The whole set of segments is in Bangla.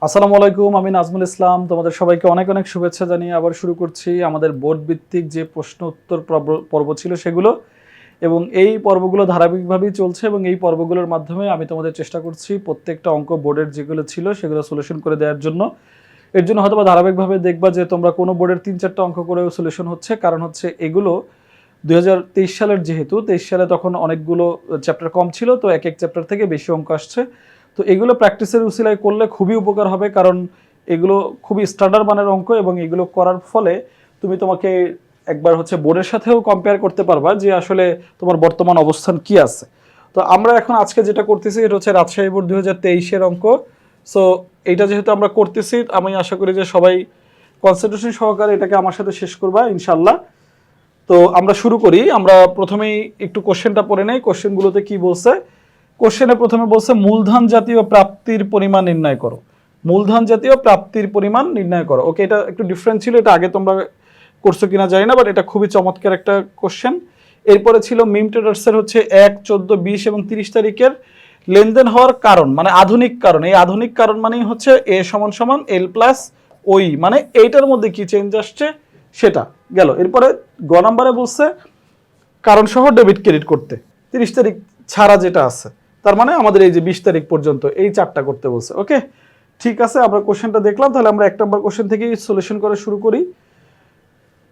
আসসালামু আলাইকুম, আমি নাজমুল ইসলাম। তোমাদের সবাইকে অনেক অনেক শুভেচ্ছা জানিয়ে আবার শুরু করছি আমাদের বোর্ড ভিত্তিক যে প্রশ্ন উত্তর পর্ব- ছিল সেগুলো। এবং এই পর্বগুলো ধারাবাহিকভাবেই চলছে এবং এই পর্বগুলোর মাধ্যমে আমি তোমাদের চেষ্টা করছি প্রত্যেকটা অঙ্ক বোর্ডের যেগুলো ছিল সেগুলো সলিউশন করে দেওয়ার জন্য। এর জন্য হয়তোবা ধারাবাহিকভাবে দেখবা যে তোমরা কোনো বোর্ডের তিন চারটা অঙ্ক করেও সলিউশন হচ্ছে। কারণ হচ্ছে এগুলো দুই হাজার তেইশ সালের যেহেতু, তেইশ সালে তখন অনেকগুলো চ্যাপ্টার কম ছিল, তো এক এক চ্যাপ্টার থেকে বেশি অঙ্ক আসছে। তো এগুলো প্র্যাকটিসের উসিলায় করলে খুবই উপকার হবে, কারণ এগুলো খুবই স্ট্যান্ডার্ড মানের অঙ্ক এবং এগুলো করার ফলে তুমি তোমাকে একবার হচ্ছে বোর্ডের সাথেও কম্পেয়ার করতে পারবা যে আসলে তোমার বর্তমান অবস্থান কি আছে। তো আমরা এখন আজকে যেটা করতেছি, এটা হচ্ছে রাজশাহী বোর্ড দুই হাজার তেইশের অঙ্ক। সো এইটা যেহেতু আমরা করতেছি, আমি আশা করি যে সবাই কনসেন্ট্রেশন সহকারে এটাকে আমার সাথে শেষ করবা ইনশাল্লাহ তো আমরা শুরু করি, আমরা প্রথমেই একটু কোশ্চেনটা পড়ে নেই কোশ্চেনগুলোতে কি বলছে কোশ্চেনে প্রথমে বলছে, মূলধন জাতীয় প্রাপ্তির পরিমাণ নির্ণয় করো। মূলধন জাতীয় প্রাপ্তির পরিমাণ নির্ণয় করো। ওকে এটা একটু ডিফারেন্ট ছিল, এটা আগে তোমরা করছ কিনা জানি না বাট এটা খুবই চমৎকার একটা কোশ্চেন এরপরে ছিল, মিম ট্রেডার্সের হচ্ছে এক, চোদ্দ, বিশ এবং তিরিশ তারিখের লেনদেন হওয়ার কারণ মানে আধুনিক কারণ। এই আধুনিক কারণ মানেই হচ্ছে এ সমান সমান এল প্লাস ওই মানে এইটার মধ্যে কি চেঞ্জ আসছে সেটা গেল। এরপরে গ নাম্বারে বলছে কারণ সহ ডেবিট ক্রেডিট করতে। তিরিশ তারিখ ছাড়া যেটা আছে। তার মানে আমাদের এই যে বিশ তারিখ পর্যন্ত এই চারটা করতে বলছে ওকে ঠিক আছে, আমরা কোশ্চেনটা দেখলাম, তাহলে আমরা এক নম্বর কোশ্চেন থেকেই সলিউশন করে শুরু করি।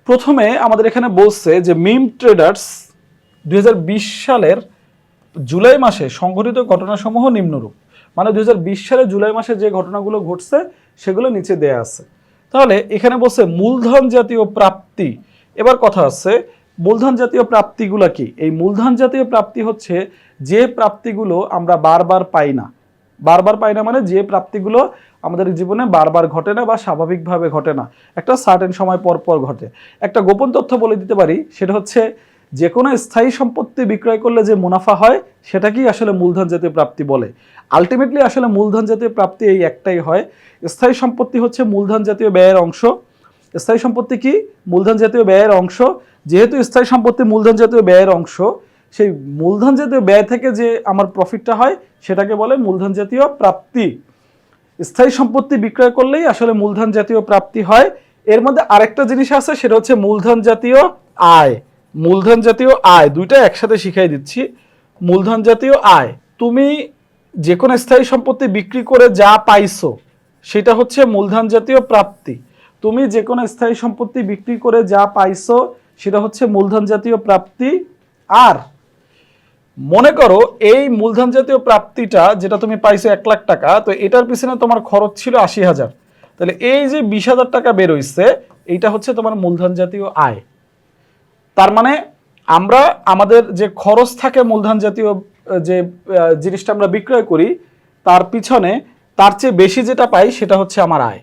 প্রথমে আমাদের এখানে বলছে যে মিম ট্রেডার্স দুই সালের জুলাই মাসে সংঘটিত ঘটনাসমূহ নিম্নরূপ। মানে দুই সালে জুলাই মাসে যে ঘটনাগুলো ঘটছে, সেগুলো নিচে দেয়া আছে। তাহলে এখানে বলছে, মূলধন জাতীয় প্রাপ্তি, এবার কথা আছে মূলধন জাতীয় প্রাপ্তিগুলো কি? এই মূলধন জাতীয় প্রাপ্তি হচ্ছে যে প্রাপ্তিগুলো আমরা বারবার পাই না। বারবার পাই না মানে যে প্রাপ্তিগুলো আমাদের জীবনে বারবার ঘটে না বা স্বাভাবিকভাবে ঘটে না। একটা সার্টেন সময় পর পর ঘটে। একটা গোপন তথ্য বলে দিতে পারি, সেটা হচ্ছে যে কোনো স্থায়ী সম্পত্তি বিক্রয় করলে যে মুনাফা হয়, সেটাকেই আসলে মূলধন জাতীয় প্রাপ্তি বলে। আলটিমেটলি আসলে মূলধন জাতীয় প্রাপ্তি এই একটাই হয়। স্থায়ী সম্পত্তি হচ্ছে মূলধন জাতীয় ব্যয়ের অংশ। স্থায়ী সম্পত্তি কি? মূলধন জাতীয় ব্যয়ের অংশ। যেহেতু স্থায়ী সম্পত্তি মূলধন জাতীয় ব্যয়ের অংশ, সেই মূলধন জাতীয় ব্যয় থেকে যে আমার প্রফিটটা হয়, সেটাকে বলে মূলধন জাতীয় প্রাপ্তি। স্থায়ী সম্পত্তি বিক্রয় করলেই আসলে মূলধন জাতীয় প্রাপ্তি হয়। এর মধ্যে আরেকটা জিনিস আছে, সেটা হচ্ছে মূলধন জাতীয় আয়। মূলধন জাতীয় আয়, দুইটা একসাথে শিখাই দিচ্ছি। মূলধন জাতীয় আয়, তুমি যে কোনো স্থায়ী সম্পত্তি বিক্রি করে যা পাইছো, সেটা হচ্ছে মূলধন জাতীয় প্রাপ্তি। তুমি যে কোনো স্থায়ী সম্পত্তি বিক্রি করে যা পাইছো সেটা হচ্ছে মূলধন জাতীয় প্রাপ্তি। আর মনে করো, এই মূলধন জাতীয় প্রাপ্তিটা যেটা তুমি পাইছো এক লাখ টাকা, তো এটার পিছনে তোমার খরচ ছিল আশি হাজার। তাহলে এই যে বিশ হাজার টাকা বেরোইছে, এইটা হচ্ছে তোমার মূলধন জাতীয় আয়। তার মানে আমরা আমাদের যে খরচ থাকে মূলধন জাতীয় যে জিনিসটা আমরা বিক্রয় করি, তার পিছনে তার চেয়ে বেশি যেটা পাই সেটা হচ্ছে আমার আয়।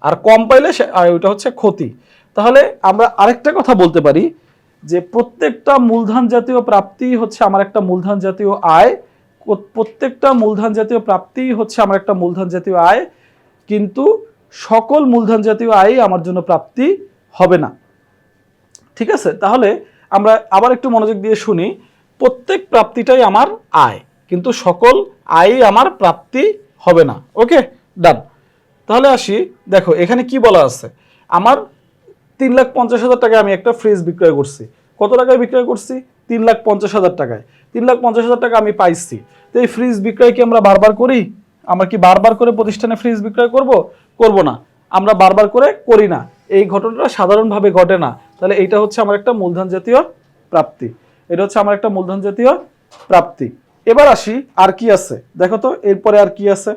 আর কম পাইলে সে- ওইটা হচ্ছে ক্ষতি। তাহলে আমরা আরেকটা কথা বলতে পারি যে প্রত্যেকটা মূলধন জাতীয় প্রাপ্তি হচ্ছে আমার একটা মূলধন জাতীয় আয়। প্রত্যেকটা মূলধন জাতীয় প্রাপ্তি হচ্ছে আমার একটা মূলধন জাতীয় আয়। কিন্তু সকল মূলধন জাতীয় আয় আমার জন্য প্রাপ্তি হবে না। ঠিক আছে? তাহলে আমরা আবার একটু মনোযোগ দিয়ে শুনি। প্রত্যেক প্রাপ্তিটাই আমার আয়, কিন্তু সকল আয়ই আমার প্রাপ্তি হবে না। ওকে? ডান। তাহলে আসি। দেখো, এখানে কি বলা আছে? আমার তিন লাখ পঞ্চাশ হাজার টাকায় আমি একটা ফ্রিজ বিক্রয় করছি। কত টাকায় বিক্রয় করছি? তিন লাখ পঞ্চাশ হাজার টাকায়। তিন লাখ পঞ্চাশ হাজার টাকা আমি পাইছি। তো এই ফ্রিজ বিক্রয় কি আমরা বারবার করি? আমরা কি বারবার করে প্রতিষ্ঠানে ফ্রিজ বিক্রয় করব? করব না। আমরা বারবার করে করি না। এই ঘটনাটা সাধারণভাবে ঘটে না। তাহলে এইটা হচ্ছে আমার একটা মূলধন জাতীয় প্রাপ্তি। এটা হচ্ছে আমার একটা মূলধন জাতীয় প্রাপ্তি। এবার আসি, আর কি আছে? দেখো তো, এরপরে আর কি আছে?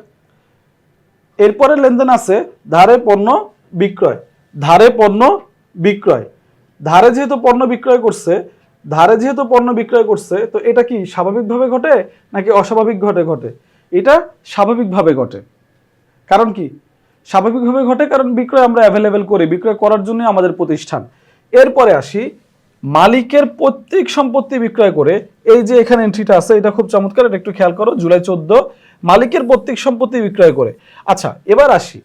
এরপরে লেনদেন আছে ধারে পণ্য বিক্রয়। ধারে পণ্য বিক্রয়। ধারে যেহেতু পণ্য বিক্রয় করছে, ধারে যেহেতু পণ্য বিক্রয় করছে, তো এটা কি স্বাভাবিকভাবে ঘটে নাকি অস্বাভাবিক ঘটে ঘটে? এটা স্বাভাবিকভাবে ঘটে। কারণ কি? স্বাভাবিকভাবে ঘটে কারণ বিক্রয় আমরা অ্যাভেলেবেল করি, বিক্রয় করার জন্য আমাদের প্রতিষ্ঠান। এরপরে আসি, মালিকের প্রত্যেক সম্পত্তি বিক্রয় করে, এই যে এখানে এন্ট্রিটা আছে, এটা খুব চমৎকার, এটা একটু খেয়াল করো, জুলাই চোদ্দ, মালিকের প্রত্যেক সম্পত্তি বিক্রয় করে। আচ্ছা এবার আসি।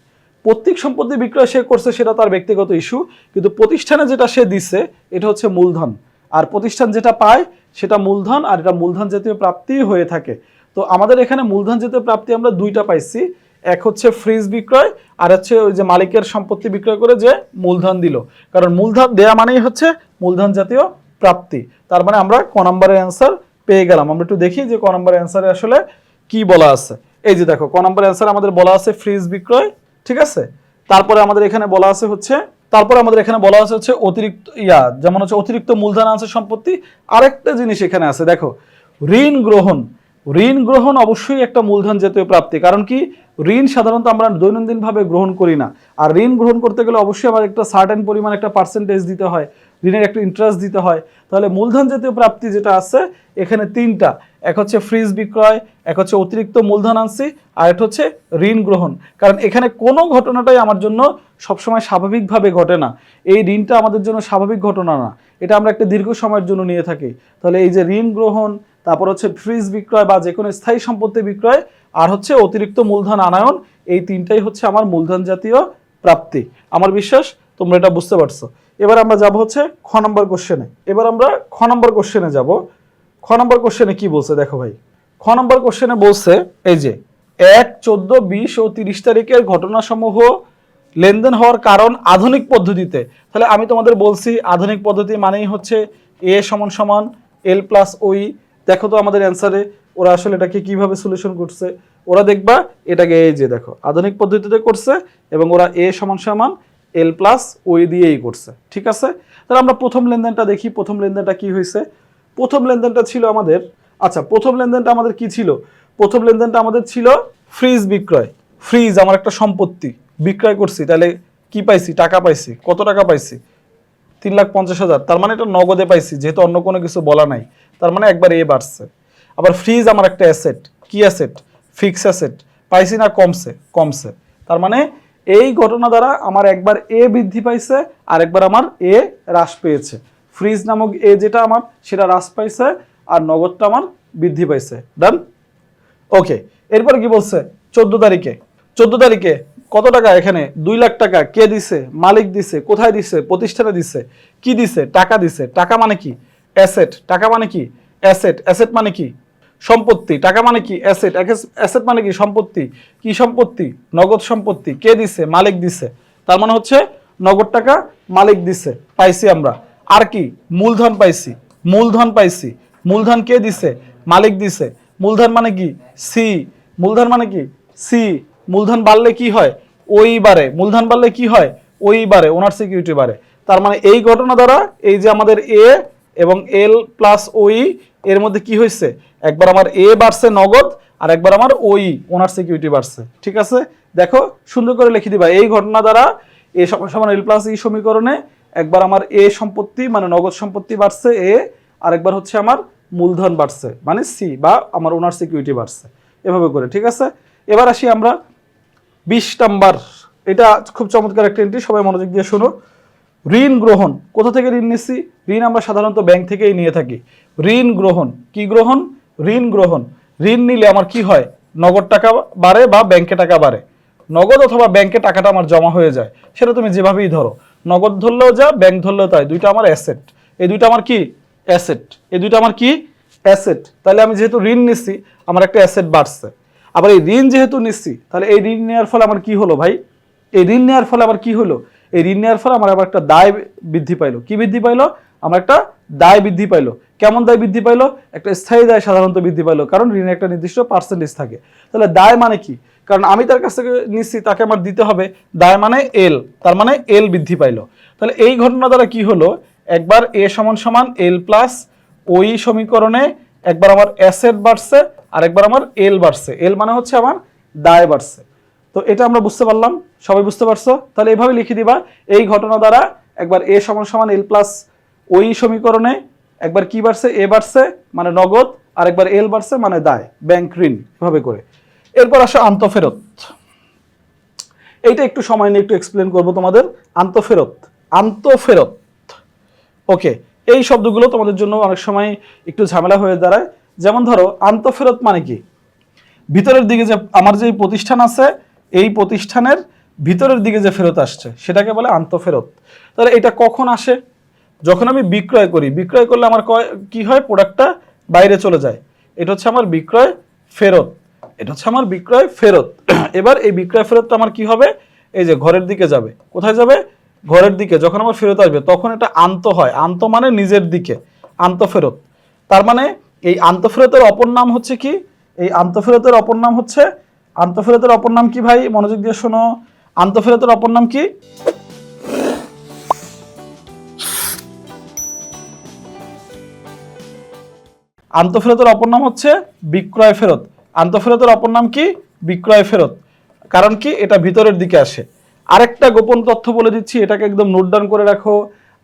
প্রত্যেক সম্পত্তি বিক্রয় সে করছে সেটা তার ব্যক্তিগত ইস্যু কিন্তু প্রতিষ্ঠানে যেটা সে দিচ্ছে এটা হচ্ছে মূলধন। আর প্রতিষ্ঠান যেটা পায়, সেটা মূলধন, আর এটা মূলধন জাতীয় প্রাপ্তি হয়ে থাকে। তো আমাদের এখানে মূলধন জাতীয় প্রাপ্তি আমরা দুইটা পাইছি। এক হচ্ছে ফ্রিজ বিক্রয়, আর হচ্ছে ওই যে মালিকের সম্পত্তি বিক্রয় করে যে মূলধন দিল। কারণ মূলধন দেয়া মানেই হচ্ছে মূলধন জাতীয় প্রাপ্তি। তার মানে আমরা ক নম্বরের অ্যান্সার পেয়ে গেলাম। আমরা একটু দেখি যে ক নম্বরের অ্যান্সারে আসলে কি বলা আছে। এই যে দেখো, ক নম্বরের অ্যান্সার আমাদের বলা আছে ফ্রিজ বিক্রয় ঠিক আছে? তারপরে আমাদের এখানে বলা আছে হচ্ছে, তারপরে আমাদের এখানে বলা আছে হচ্ছে অতিরিক্ত ইয়া, যেমন হচ্ছে অতিরিক্ত মূলধন আছে সম্পত্তি। আরেকটা জিনিস এখানে আছে, দেখো, ঋণ গ্রহণ। ঋণ গ্রহণ অবশ্যই একটা মূলধন জাতীয় প্রাপ্তি, কারণ কি? ঋণ সাধারণত আমরা দৈনন্দিনভাবে গ্রহণ করি না। আর ঋণ গ্রহণ করতে গেলে অবশ্যই আমার একটা সার্টেন পরিমাণ একটা পার্সেন্টেজ দিতে হয়, ঋণের একটা ইন্টারেস্ট দিতে হয়। তাহলে মূলধন জাতীয় প্রাপ্তি যেটা আছে, এখানে তিনটা। এক হচ্ছে ফ্রিজ বিক্রয়, এক হচ্ছে অতিরিক্ত মূলধন আনছি, আর একটা হচ্ছে ঋণ গ্রহণ। কারণ এখানে কোনো ঘটনাটাই আমার জন্য সবসময় স্বাভাবিকভাবে ঘটে না। এই ঋণটা আমাদের জন্য স্বাভাবিক ঘটনা না। এটা আমরা একটা দীর্ঘ সময়ের জন্য নিয়ে থাকি। তাহলে এই যে ঋণ গ্রহণ, তারপর হচ্ছে ফ্রিজ বিক্রয় বা যে কোনো স্থায়ী সম্পত্তি বিক্রয়, আর হচ্ছে অতিরিক্ত মূলধন আনায়ন, এই তিনটাই হচ্ছে আমার মূলধন জাতীয় প্রাপ্তি। আমার বিশ্বাস, তোমরা এটা বুঝতে পারছ। এবার আমরা যাব হচ্ছে খ নম্বর কোশ্চেনে এবার আমরা খ নম্বর কোশ্চেনে যাব। খ নম্বর কোশ্চেনে কি বলছে? দেখো ভাই। খ নম্বর কোশ্চেনে বলছে, এই যে, এক, চোদ্দ, বিশ ও তিরিশ তারিখের ঘটনাসমূহ লেনদেন হওয়ার কারণ আধুনিক পদ্ধতিতে। তাহলে আমি তোমাদের বলছি, আধুনিক পদ্ধতি মানেই হচ্ছে এ সমান সমান, এল প্লাস ওই। দেখো তো আমাদের অ্যান্সারে ওরা আসলে এটাকে কীভাবে সলিউশন করছে। ওরা দেখবা, এটাকে এই যে দেখো, আধুনিক পদ্ধতিতে করছে এবং ওরা এ সমান সমান, এল প্লাস ওই দিয়েই করছে। ঠিক আছে? তাহলে আমরা প্রথম লেনদেনটা দেখি, প্রথম লেনদেনটা কি হয়েছে? প্রথম লেনদেনটা ছিল আমাদের আচ্ছা প্রথম লেনদেনটা আমাদের কি ছিল? প্রথম লেনদেনটা আমাদের ছিল ফ্রিজ বিক্রয়। ফ্রিজ আমার একটা সম্পত্তি, বিক্রয় করছি, তাহলে কি পাইছি? টাকা পাইছি। কত টাকা পাইছি? তিন লাখ পঞ্চাশ হাজার। তার মানে এটা নগদে পাইছি, যেহেতু অন্য কোনো কিছু বলা নাই। তার মানে একবার এ বাড়ছে। আবার ফ্রিজ আমার একটা অ্যাসেট কি অ্যাসেট ফিক্স অ্যাসেট পাইছি না, কমছে কমছে। তার মানে এই ঘটনা দ্বারা আমার একবার এ বৃদ্ধি পাইছে আর একবার আমার এ হ্রাস পেয়েছে। ফ্রিজ নামক এ যেটা আমার, সেটা হ্রাস পাইছে আর নগদটা আমার বৃদ্ধি পাইছে। ডান ওকে এরপর কি বলছে? চোদ্দ তারিখে। চোদ্দ তারিখে কত টাকা এখানে? দুই লাখ টাকা। কে দিছে? মালিক দিছে। কোথায় দিছে? প্রতিষ্ঠানে দিছে। কি দিছে? টাকা দিছে। টাকা মানে কি? অ্যাসেট টাকা মানে কি? অ্যাসেট অ্যাসেট মানে কি? সম্পত্তি। টাকা মানে কি? অ্যাসেট অ্যাসেট মানে কি? সম্পত্তি। কি সম্পত্তি? নগদ সম্পত্তি। কে দিছে? মালিক দিছে। তার মানে হচ্ছে নগদ টাকা মালিক দিছে। পাইছি আমরা। আর কি? মূলধন পাইছি। মূলধন পাইছি। মূলধন কে দিছে? মালিক দিছে। মূলধন মানে কি? সি মূলধন মানে কি? সি মূলধন বাড়লে কি হয়? ওই বারে। মূলধন বাড়লে কি হয়? ওই বারে। ওনার সিকিউরিটি বাড়ে তার মানে এই ঘটনা দ্বারা এই যে আমাদের এ এবং এল প্লাস ওই এর মধ্যে কি হয়েছে একবার আমার এ বাড়ছে নগদ আর একবার আমার ওই ওনার সিকিউরিটি বাড়ছে। ঠিক আছে? দেখো, সুন্দর করে লিখে দিবা। এই ঘটনা দ্বারা এ সমান সমান এল প্লাস ই সমীকরণে একবার আমার এ সম্পত্তি মানে নগদ সম্পত্তি বাড়ছে, এ আর একবার হচ্ছে আমার মূলধন বাড়ছে মানে সি, বা আমার ওনার সিকিউরিটি বাড়ছে। এভাবে করে, ঠিক আছে? এবার আসি আমরা বিশ নাম্বার। এটা খুব চমৎকার একটা এন্ট্রি সবাই মনোযোগ দিয়ে শোনো। ঋণ গ্রহণ, কোথা থেকে ঋণ নিচ্ছি? ঋণ আমরা সাধারণত ব্যাংক থেকেই নিয়ে থাকি। ঋণ গ্রহণ, কি গ্রহণ? ঋণ গ্রহণ। ঋণ নিলে আমার কি হয়? নগদ টাকা বাড়ে বা ব্যাংকে টাকা বাড়ে। নগদ অথবা ব্যাংকে টাকাটা আমার জমা হয়ে যায়, সেটা তুমি যেভাবেই ধরো। নগদ ধরলেও যা ব্যাংক ধরলেও তাই। দুইটা আমার অ্যাসেট এই দুইটা আমার কি? অ্যাসেট এই দুইটা আমার কি? অ্যাসেট তাহলে আমি যেহেতু ঋণ নিচ্ছি আমার একটা অ্যাসেট বাড়ছে। আবার এই ঋণ যেহেতু নিচ্ছি তাহলে এই ঋণ নেওয়ার ফলে আমার কি হলো ভাই? এই ঋণ নেওয়ার ফলে আবার কি হলো? এই ঋণ নেওয়ার ফলে আমার আবার একটা দায় বৃদ্ধি পাইলো। কি বৃদ্ধি পাইলো? আমার একটা দায় বৃদ্ধি পাইলো। কেমন দায় বৃদ্ধি পাইলো? একটা স্থায়ী দায় সাধারণত বৃদ্ধি পাইলো। কারণ ঋণের একটা নির্দিষ্ট পার্সেন্টেজ থাকে। তাহলে দায় মানে কি? কারণ আমি তার কাছ থেকে নিচ্ছি তাকে আমার দিতে হবে। দায় মানে এল তার মানে এল বৃদ্ধি পাইলো। তাহলে এই ঘটনা দ্বারা কি হলো? একবার এ সমান সমান এল প্লাস ওই সমীকরণে একবার আমার অ্যাসেট বাড়ছে আর একবার আমার এল বাড়ছে। এল মানে হচ্ছে আমার দায় বাড়ছে। তো এটা আমরা বুঝতে পারলাম। সবাই বুঝতে পারছ? তাহলে এইভাবে লিখে দিবা। এই ঘটনা দ্বারা একবার এ সমান সমান এল প্লাস ওই সমীকরণে একবার কি বাড়ছে? এ বাড়ছে মানে নগদ আর একবার এল বাড়ছে মানে দায় ব্যাংক ঋণ, এভাবে করে। এরপর আসে আন্তঃফেরত। এইটা একটু সময় নিয়ে একটু এক্সপ্লেন করব তোমাদের। আন্তঃফেরত আন্তঃফেরত। ওকে এই শব্দগুলো তোমাদের জন্য অনেক সময় একটু ঝামেলা হয়ে দাঁড়ায়। যেমন ধরো, আন্তঃফেরত মানে কি? ভিতরের দিকে যে আমার যে প্রতিষ্ঠান আছে, এই প্রতিষ্ঠানের ভিতরের দিকে যে ফেরত আসছে, সেটাকে বলে আন্তঃফেরত। তাহলে এটা কখন আসে? যখন আমি বিক্রয় করি, বিক্রয় করলে আমার কি হয়? প্রোডাক্টটা বাইরে চলে যায়। এটা হচ্ছে আমার বিক্রয় ফেরত। এটা হচ্ছে আমার বিক্রয় ফেরত। এবার এই বিক্রয় ফেরতটা আমার কি হবে? এই যে ঘরের দিকে যাবে। কোথায় যাবে? ঘরের দিকে। যখন আমার ফেরত আসবে, তখন এটা আন্ত হয়। আন্ত মানে নিজের দিকে। আন্ত ফেরত। তার মানে এই আন্তঃফেরতের অপর নাম হচ্ছে কি? এই আন্তঃফেরতের অপর নাম হচ্ছে আন্তঃফেরতের অপর নাম কি ভাই? মনোযোগ দিয়ে শোনো। আন্তঃফেরতের অপর নাম কি? আন্তঃফেরতের অপর নাম হচ্ছে বিক্রয় ফেরত। আন্তঃফেরতের অপর নাম কি? বিক্রয় ফেরত। কারণ কি? এটা ভিতরের দিকে আসে। আরেকটা গোপন তথ্য বলে দিচ্ছি, এটাকে একদম নোট ডাউন করে রাখো।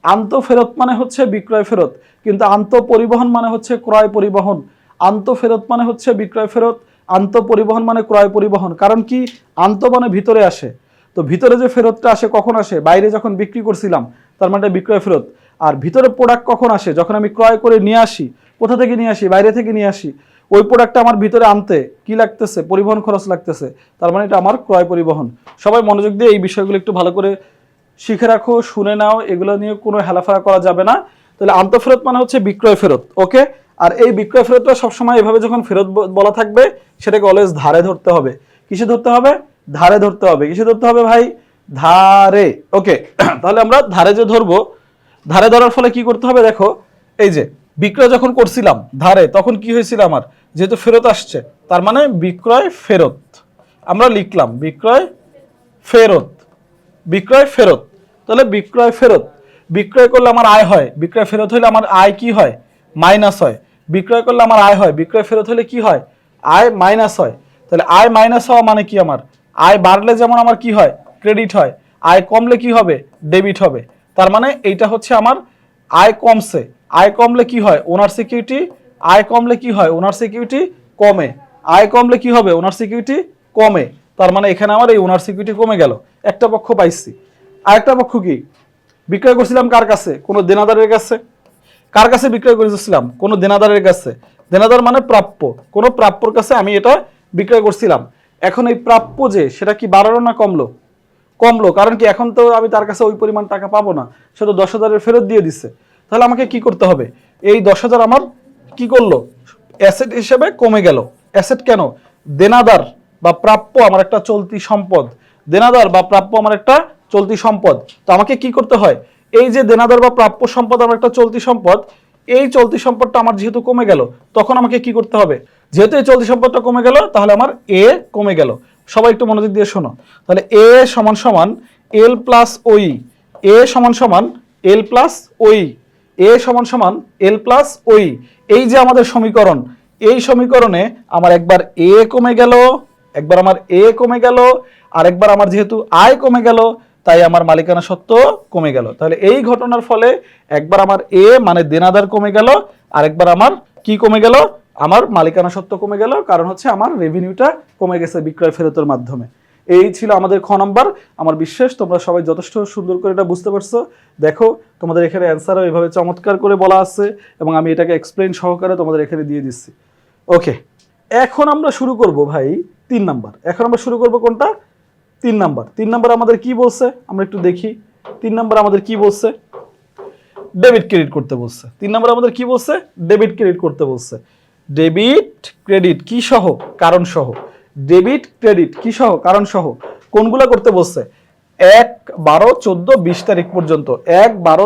আন্ত ফেরত মানে হচ্ছে বিক্রয় ফেরত, কিন্তু আন্ত পরিবহন মানে হচ্ছে ক্রয় পরিবহন। আন্ত ফেরত মানে হচ্ছে বিক্রয় ফেরত আন্ত পরিবহন মানে ক্রয় পরিবহন। কারণ কি? আন্ত মানে ভিতরে আসে। তো ভিতরে যে ফেরতটা আসে কখন আসে? বাইরে যখন বিক্রি করছিলাম, তার মানে বিক্রয় ফেরত। আর ভিতরে প্রোডাক্ট কখন আসে? যখন আমি ক্রয় করে নিয়ে আসি, কোথা থেকে নিয়ে আসি? বাইরে থেকে নিয়ে আসি। ওই প্রোডাক্টটা আমার ভিতরে আনতে কি লাগতেছে, পরিবহন খরচ লাগতেছে, তার মানে এটা আমার ক্রয় পরিবহন। সবাই মনোযোগ দিয়ে এই বিষয়গুলো একটু ভালো করে শিখে রাখো, শুনে নাও, এগুলো নিয়ে কোনো হেলাফেলা করা যাবে না। তাহলে আন্তঃফেরত মানে হচ্ছে বিক্রয় ফেরত, ওকে? আর এই বিক্রয় ফেরতটা সবসময় এভাবে যখন ফেরত বলা থাকবে, সেটাকে অলওয়েজ ধারে ধরতে হবে। কিসে ধরতে হবে? ধারে ধরতে হবে। কিসে ধরতে হবে ভাই? ধারে, ওকে? তাহলে আমরা ধারে যে ধরবো, ধারে ধরার ফলে কি করতে হবে দেখো, এই যে বিক্রয় যখন করছিলাম ধারে, তখন কি হয়েছিল আমার? যেহেতু ফেরত আসছে, তার মানে বিক্রয় ফেরত। আমরা লিখলাম, বিক্রয় ফেরত বিক্রয় ফেরত। তাহলে বিক্রয় ফেরত, বিক্রয় করলে আমার আয় হয়। বিক্রয় ফেরত হলে আমার আয় কি হয়? মাইনাস হয়। বিক্রয় করলে আমার আয় হয়। বিক্রয় ফেরত হলে কি হয়? আয় মাইনাস হয়। তাহলে আয় মাইনাস হওয়া মানে কি আমার? আয় বাড়লে যেমন আমার কি হয়? ক্রেডিট হয়। আয় কমলে কি হবে? ডেবিট হবে। তার মানে এইটা হচ্ছে আমার আয় কমছে। আয় কমলে কি হয়? ওনার সিকিউরিটি আয় কমলে কি হয়? ওনার সিকিউরিটি কমে। আয় কমলে কি হবে? ওনার সিকিউরিটি কমে। তার মানে এখানে আমার এই ওনার সিকিউরিটি কমে গেল। একটা পক্ষ পাইছি। আরেকটা পক্ষ কি? বিক্রয় করছিলাম কার কাছে? কোনো দেনাদারের কাছে। কার কাছে বিক্রয় করেছিলাম? কোনো দেনাদারের কাছে। দেনাদার মানে প্রাপ্য। কোনো প্রাপ্যর কাছে আমি এটা বিক্রয় করছিলাম। এখন এই প্রাপ্য যে, সেটা কি বাড়ালো না কমলো? কমলো। কারণ কি এখন তো আমি তার কাছে ওই পরিমাণ টাকা পাবো না। সে তো দশ হাজারের ফেরত দিয়ে দিচ্ছে তাহলে আমাকে কি করতে হবে? এই দশ হাজার আমার কি করল? অ্যাসেট হিসেবে কমে গেল। অ্যাসেট কেন? দেনাদার বা প্রাপ্য আমার একটা চলতি সম্পদ। দেনাদার বা প্রাপ্য আমার একটা চলতি সম্পদ। তো আমাকে কি করতে হয়? এই যে দেনাদার বা প্রাপ্য সম্পদ আমার একটা চলতি সম্পদ, এই চলতি সম্পদটা আমার যেহেতু কমে গেল, তখন আমাকে কি করতে হবে? যেহেতু এই চলতি সম্পদটা কমে গেল, তাহলে আমার এ কমে গেল। সবাই একটু মনোযোগ দিয়ে শোনো। তাহলে এ সমান সমান এল প্লাস ওই এ সমান সমান এল প্লাস ওই এ সমান সমান এল প্লাস ওই। এই যে আমাদের সমীকরণ, এই সমীকরণে আমার একবার এ কমে গেল, একবার আমার এ কমে গেল আর একবার আমার যেহেতু আয় কমে গেল, তাই আমার মালিকানা সত্ত্ব কমে গেল। তাহলে এই ঘটনার ফলে একবার আমার এ মানে দেনাদার কমে গেল আর একবার আমার কি কমে গেল? আমার মালিকানা সত্ত্ব কমে গেল, কারণ হচ্ছে আমার রেভিনিউটা কমে গেছে বিক্রয় ফেরতের মাধ্যমে। এই ছিল আমাদের খ নম্বর। আমার বিশ্বাস তোমরা সবাই যথেষ্ট সুন্দর করে এটা বুঝতে পারছ। দেখো, তোমাদের এখানে অ্যান্সারও এভাবে চমৎকার করে বলা আছে এবং আমি এটাকে এক্সপ্লেন সহকারে তোমাদের এখানে দিয়ে দিচ্ছি। ওকে এখন আমরা শুরু করব ভাই তিন নাম্বার। এখন আমরা শুরু করব কোনটা? তিন নাম্বার। তিন নাম্বার আমাদের কি বলছে? আমরা একটু দেখি। তিন নাম্বার আমাদের কি বলছে? ডেবিট ক্রেডিট করতে বলছে। তিন নম্বর আমাদের কি বলছে? ডেবিট ক্রেডিট করতে বলছে। ডেবিট ক্রেডিট কি সহ? কারণ সহ। ডেবিট ক্রেডিট কি সহ, কারণ সহ, কোনগুলো করতে বলছে? এক বারো চোদ্দ বিশ তারিখ পর্যন্ত, এক বারো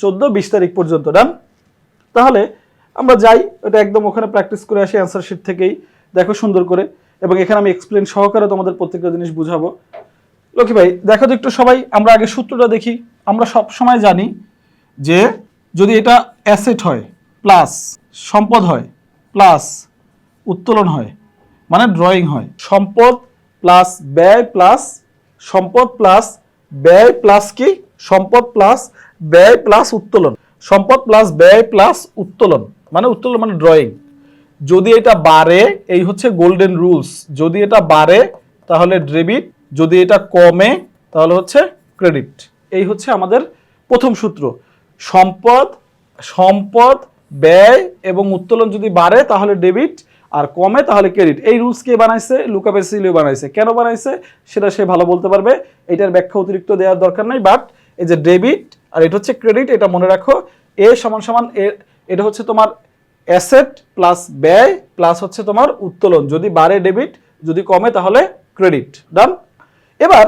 চোদ্দ বিশ তারিখ পর্যন্ত ডান তাহলে আমরা যাই ওটা একদম ওখানে প্র্যাকটিস করে আসি অ্যান্সার শিট থেকেই। দেখো সুন্দর করে, এবং এখানে আমি এক্সপ্লেন সহকারে তোমাদের প্রত্যেকটা জিনিস বুঝাবো। লক্ষ্মী ভাই, দেখো তো একটু সবাই, আমরা আগে সূত্রটা দেখি। আমরা সব সময় জানি যে যদি এটা অ্যাসেট হয় প্লাস সম্পদ হয় প্লাস উত্তোলন হয় মানে ড্রয়িং হয়। সম্পদ প্লাস ব্যয় প্লাস সম্পদ প্লাস ব্যয় প্লাস কি? সম্পদ প্লাস ব্যয় প্লাস উত্তোলন। সম্পদ প্লাস ব্যয় প্লাস উত্তোলন। মানে উত্তোলন মানে ড্রয়িং যদি এটা বাড়ে, এই হচ্ছে গোল্ডেন রুলস যদি এটা বাড়ে, তাহলে ডেবিট যদি এটা কমে, তাহলে হচ্ছে ক্রেডিট এই হচ্ছে আমাদের প্রথম সূত্র। সম্পদ সম্পদ, ব্যয় এবং উত্তোলন যদি বাড়ে, তাহলে ডেবিট আর কমে তাহলে ক্রেডিট এই রুলস কে বানাইছে? লুকাপেসিলিও বানাইছে। কেন বানাইছে? সেটা সে ভালো বলতে পারবে। এটার ব্যাখ্যা অতিরিক্ত দেওয়ার দরকার নাই। বাট এই যে ডেবিট আর এটা হচ্ছে ক্রেডিট এটা মনে রাখো এ সমান সমান এটা হচ্ছে তোমার অ্যাসেট প্লাস ব্যয় প্লাস হচ্ছে তোমার উত্তোলন। যদি বাড়ে ডেবিট যদি কমে তাহলে ক্রেডিট ডান এবার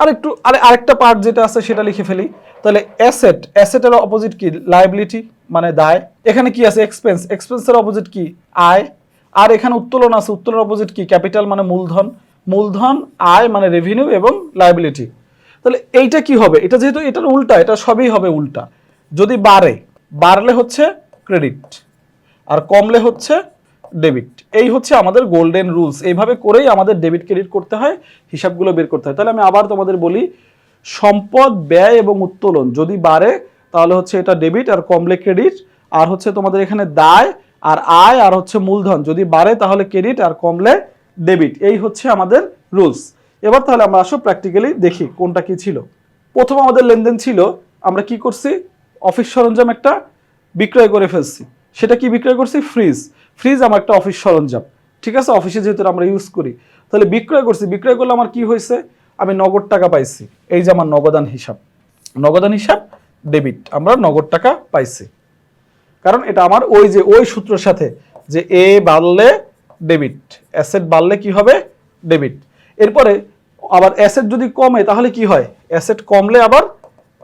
আরেকটু, আরে আরেকটা পার্ট যেটা আছে সেটা লিখে ফেলি। তাহলে অ্যাসেট অ্যাসেটের অপোজিট কি? লাইবিলিটি মানে দায়। এখানে কি আছে? এক্সপেন্স এক্সপেন্সের অপোজিট কি? আয়। আর এখানে উত্তোলন আছে। উত্তোলন অপোজিট কি? ক্যাপিটাল মানে মূলধন। মূলধন, আয় মানে রেভিনিউ এবং লাইবিলিটি তাহলে এইটা কি হবে? এটা যেহেতু এটার উল্টা, এটা সবই হবে উল্টা। যদি বাড়ে, বাড়লে হচ্ছে ক্রেডিট আর কমলে হচ্ছে ডেবিট এই হচ্ছে আমাদের গোল্ডেন রুলস এইভাবে করেই আমাদের ডেবিট ক্রেডিট করতে হয়, হিসাবগুলো বের করতে হয়। তাহলে আমি আবার তোমাদের বলি, সম্পদ, ব্যয় এবং উত্তোলন। যদি বাড়ে, তাহলে হচ্ছে এটা ডেবিট আর কমলে ক্রেডিট আর হচ্ছে তোমাদের এখানে দায় আর আয় আর হচ্ছে মূলধন। যদি বাড়ে তাহলে ক্রেডিট আর কমলে ডেবিট। এই হচ্ছে আমাদের রুলস। এবার তাহলে আমরা আসো প্র্যাকটিক্যালি দেখি কোনটা কি ছিল। প্রথম আমাদের লেনদেন ছিল, আমরা কি করছি? অফিস সরঞ্জাম একটা বিক্রয় করে ফেলছি। সেটা কি বিক্রয় করছি? ফ্রিজ। ফ্রিজ আমার একটা অফিস সরঞ্জাম। ঠিক আছে? অফিসে যেহেতু আমরা ইউজ করি। তাহলে বিক্রয় করছি। বিক্রয় করলে আমার কি হয়েছে? আমি নগদ টাকা পাইছি। এই যে আমার নগদান হিসাব। নগদান হিসাব, ডেবিট। আমরা নগদ টাকা পাইছি। কারণ এটা আমার ওই যে ওই সূত্রের সাথে যে এ বাড়লে ডেবিট অ্যাসেট বাড়লে কি হবে? ডেবিট এরপরে আবার অ্যাসেট যদি কমে, তাহলে কি হয়? অ্যাসেট কমলে আবার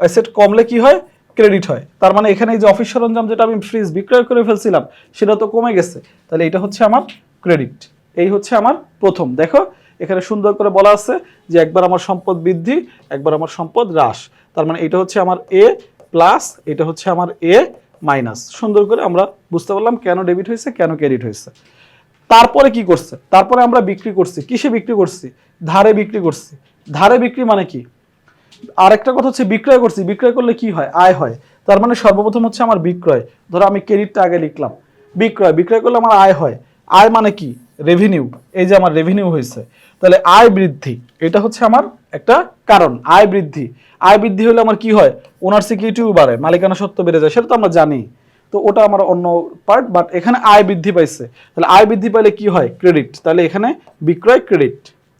অ্যাসেট কমলে কি হয়? ক্রেডিট হয়। তার মানে এখানে এই যে অফিস সরঞ্জাম যেটা আমি ফ্রিজ বিক্রয় করে ফেলছিলাম, সেটা তো কমে গেছে। তাহলে এটা হচ্ছে আমার ক্রেডিট এই হচ্ছে আমার প্রথম। দেখো, এখানে সুন্দর করে বলা আছে যে একবার আমার সম্পদ বৃদ্ধি, একবার আমার সম্পদ হ্রাস। তার মানে এটা হচ্ছে আমার এ প্লাস এটা হচ্ছে আমার এ মাইনাস। সুন্দর করে আমরা বুঝতে পারলাম কেন ডেবিট হয়েছে, কেন ক্রেডিট হয়েছে। তারপরে কি করছে? তারপরে আমরা বিক্রি করছি। কিসে বিক্রি করছি? ধারে বিক্রি করছি। ধারে বিক্রি মানে কি? আরেকটা কথা হচ্ছে বিক্রয় করছি। বিক্রয় করলে কি হয়? আয় হয়। তার মানে সর্বপ্রথম হচ্ছে আমার বিক্রয়। ধরো আমি ক্রেডিটটা আগে লিখলাম। বিক্রয়। বিক্রয় করলে আমার আয় হয়। আয় মানে কি? রেভিনিউ এই যে আমার রেভিনিউ হয়েছে। তাহলে আয় বৃদ্ধি। এটা হচ্ছে আমার একটা কারণ, আয় বৃদ্ধি। আয় বৃদ্ধি হলে আমার কি হয়? ওনার সিকিউরিটিও বাড়ে, মালিকানা সত্য বেড়ে যায়, সেটা তো আমরা জানি। তো ওটা আমার অন্য পার্ট বাট এখানে আয় বৃদ্ধি পাইছে। তাহলে আয় বৃদ্ধি পাইলে কি হয়? ক্রেডিট তাহলে এখানে বিক্রয় ক্রেডিট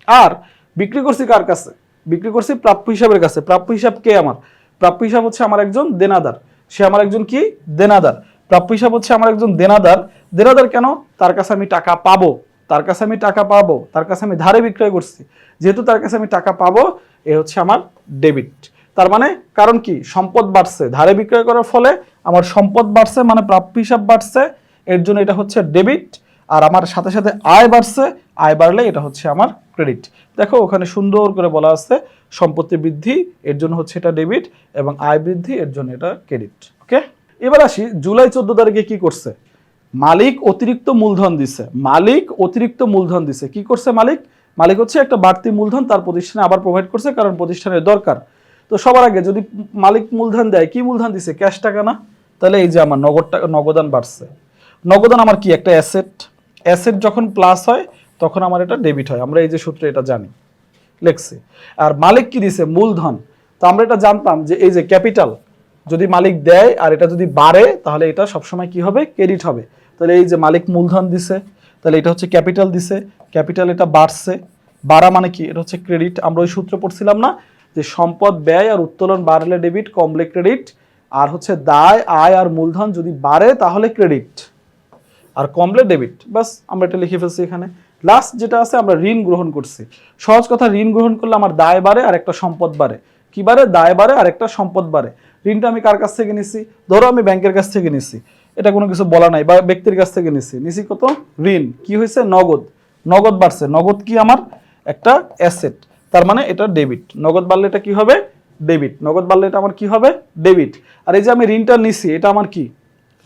আর বিক্রি করছি কার কাছে? বিক্রি করছি প্রাপ্য হিসাবের কাছে। প্রাপ্য হিসাব কে আমার? প্রাপ্য হিসাব হচ্ছে আমার একজন দেনাদার। সে আমার একজন কি? দেনাদার। প্রাপ্য হিসাব হচ্ছে আমার একজন দেনাদার। দেনাদার কেন? তার কাছে আমি টাকা পাবো। তার কাছে আমি টাকা পাবো, তার কাছে আমি ধারে বিক্রয় করছি, যেহেতু তার কাছে আমি টাকা পাবো, এ হচ্ছে আমার ডেবিট তার মানে কারণ কি? সম্পদ বাড়ছে, ধারে বিক্রয় করার ফলে আমার সম্পদ বাড়ছে মানে প্রাপ্য হিসাব বাড়ছে, এর জন্য এটা হচ্ছে ডেবিট আর আমার সাথে সাথে আয় বাড়ছে, আয় বাড়লে এটা হচ্ছে আমার ক্রেডিট দেখো, ওখানে সুন্দর করে বলা আছে, সম্পত্তি বৃদ্ধি, এর জন্য হচ্ছে এটা ডেবিট এবং আয় বৃদ্ধি, এর জন্য এটা ক্রেডিট ওকে এবার আসি, জুলাই চোদ্দ তারিখে কি করছে? মালিক অতিরিক্ত মূলধন দিছে। মালিক অতিরিক্ত মূলধন দিছে। কি করছে মালিক? মালিক হচ্ছে একটা বাড়তি মূলধন, তার প্রতিষ্ঠানে আবার প্রোভাইড করছে কারণ প্রতিষ্ঠানের দরকার। তো সবার আগে যদি মালিক মূলধন দেয়, কি মূলধন দিছে? ক্যাশ টাকা না? তাহলে এই যে আমার নগদ টাকা নগদান বাড়ছে। নগদান আমার কি? একটা অ্যাসেট অ্যাসেট যখন প্লাস হয়, তখন আমার এটা ডেবিট হয়। আমরা এই যে সূত্রে এটা জানি। লেখছি। আর মালিক কি দিছে? মূলধন। তো আমরা এটা জানতাম যে এই যে ক্যাপিটাল যদি মালিক দেয় আর এটা যদি বাড়ে, তাহলে এটা সবসময় কি হবে? ক্রেডিট হবে। তাহলে এই যে মালিক মূলধন দিছে, তাহলে এটা হচ্ছে ক্যাপিটাল দিছে, ক্যাপিটাল এটা বাড়ছে। বাড়া মানে কি? এটা হচ্ছে ক্রেডিট। আমরা ওই সূত্র পড়ছিলাম না যে সম্পদ ব্যয় আর উত্তোলন বাড়লে ডেবিট, কমলে ক্রেডিট। আর হচ্ছে দায়, আয় আর মূলধন যদি বাড়ে তাহলে ক্রেডিট। আর কমলে ডেবিট। বাস আমরা এটা লিখে ফেলছি এখানে। লাস্ট যেটা আছে, আমরা ঋণ গ্রহণ করছি। সহজ কথা, ঋণ গ্রহণ করলে আমার দায় বাড়ে আর একটা সম্পদ বাড়ে। কি বাড়ে? দায় বাড়ে আর একটা সম্পদ বাড়ে। ঋণটা আমি কার কাছ থেকে নিছি? ধরো আমি ব্যাংকের কাছ থেকে নিছি। এটা কোনো কিছু বলা নাই। বা ব্যক্তির কাছ থেকে নিছি। নিছি কত? ঋণ। কি হয়েছে? নগদ। নগদ বাড়ছে। নগদ কি আমার? একটা অ্যাসেট তার মানে এটা ডেবিট নগদ বাড়লে এটা কি হবে? ডেবিট নগদ বাড়লে এটা আমার কি হবে? ডেবিট আর এই যে আমি ঋণটা নিছি, এটা আমার কি?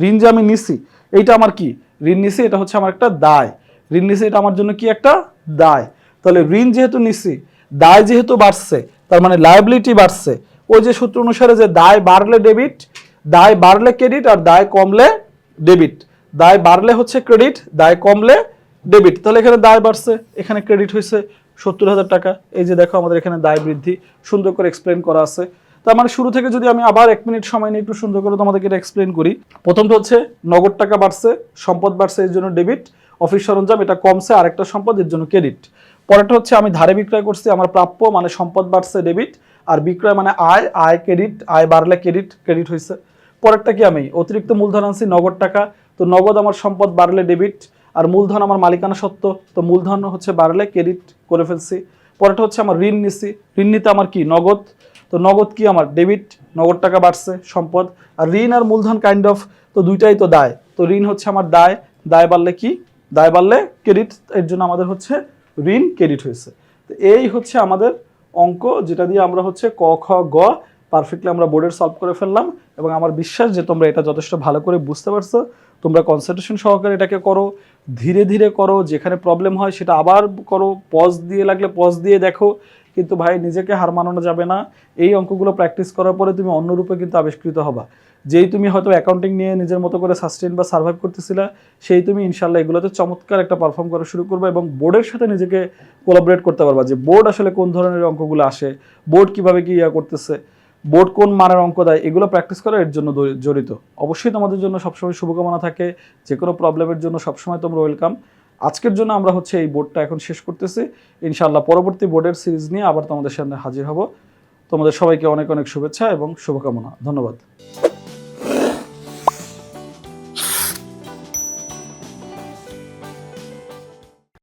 ঋণ যে আমি নিছি, এইটা আমার কি? ঋণ নিছি, এটা হচ্ছে আমার একটা দায়। ঋণ নিছি, এটা আমার জন্য কি একটা দায়? তাহলে ঋণ যেহেতু নিছি, দায় যেহেতু বাড়ছে, তার মানে লায়াবিলিটি বাড়ছে, ওই যে সূত্র অনুসারে যে দায় বাড়লে ডেবিট দায় বাড়লে ক্রেডিট আর দায় কমলে ডেবিট। দায় বাড়লে হচ্ছে ক্রেডিট, দায় কমলে ডেবিট। তাহলে এখানে দায় বাড়ছে, এখানে ক্রেডিট হয়েছে সত্তর হাজার টাকা। এই যে দেখো আমাদের এখানে দায় বৃদ্ধি, সুন্দর করে এক্সপ্লেন করা আছে। তার মানে শুরু থেকে যদি আমি আবার এক মিনিট সময় নিয়ে একটু সুন্দর করে তোমাদেরকে এটা এক্সপ্লেন করি। প্রথমটা হচ্ছে নগদ টাকা বাড়ছে, সম্পদ বাড়ছে, এর জন্য ডেবিট। অফিস সরঞ্জাম, এটা কমছে, আরেকটা সম্পদ, এর জন্য ক্রেডিট। পরেরটা হচ্ছে আমি ধারে বিক্রয় করছি, আমার প্রাপ্য মানে সম্পদ বাড়ছে ডেবিট। আর বিক্রয় মানে আয় আয় ক্রেডিট, আয় বাড়লে ক্রেডিট ক্রেডিট হয়েছে। পরেরটা কি আমি? অতিরিক্ত মূলধন আনছি, নগদ টাকা। তো নগদ আমার সম্পদ বাড়লে ডেবিট আর মূলধন আমার মালিকানা সত্ত্ব। তো মূলধন হচ্ছে বাড়লে ক্রেডিট করে ফেলছি। পরেরটা হচ্ছে আমার ঋণ নিছি। ঋণ নিতে আমার কি? নগদ। তো নগদ কি আমার? ডেবিট নগদ টাকা বাড়ছে, সম্পদ। আর ঋণ আর মূলধন কাইন্ড অফ তো দুইটাই তো দায়। তো ঋণ হচ্ছে আমার দায়। দায় বাড়লে কি? দায় বাড়লে ক্রেডিট এর জন্য আমাদের হচ্ছে ঋণ ক্রেডিট হয়েছে। তো এই হচ্ছে আমাদের অঙ্ক, যেটা দিয়ে আমরা হচ্ছে ক, খ, গ পারফেক্টলি আমরা বোর্ডের সলভ করে ফেললাম এবং আমার বিশ্বাস যে তোমরা এটা যথেষ্ট ভালো করে বুঝতে পারছ। তোমরা কনসেন্ট্রেশন সহকারে এটাকে করো, ধীরে ধীরে করো, যেখানে প্রবলেম হয় সেটা আবার করো পজ দিয়ে লাগলে পজ দিয়ে দেখো। কিন্তু ভাই, নিজেকে হার মানানো যাবে না। এই অঙ্কগুলো প্র্যাকটিস করার পরে তুমি অন্য রূপে কিন্তু আবিষ্কৃত হবা। যেই তুমি হয়তো অ্যাকাউন্টিং নিয়ে নিজের মতো করে সাস্টেন বা সার্ভাইভ করতেছিলা, সেই তুমি ইনশাল্লাহ এগুলোতে চমৎকার একটা পারফর্ম করা শুরু করবে এবং বোর্ডের সাথে নিজেকে কোলাবরেট করতে পারবা যে বোর্ড আসলে কোন ধরনের অঙ্কগুলো আসে বোর্ড কীভাবে কি ইয়া করতেছে। বোর্ড কোন মানের অঙ্ক দেয়, এগুলো প্র্যাকটিস করা, এর জন্য জড়িত। অবশ্যই তোমাদের জন্য সবসময় শুভকামনা থাকে যে কোনো প্রবলেমের জন্য সবসময় তোমরা ওয়েলকাম আজকের জন্য আমরা হচ্ছে এই বোর্ডটা এখন শেষ করতেছি। ইনশাআল্লাহ পরবর্তী বোর্ডের সিরিজ নিয়ে আবার তোমাদের সামনে হাজির হব। তোমাদের সবাইকে অনেক অনেক শুভেচ্ছা এবং শুভকামনা। ধন্যবাদ।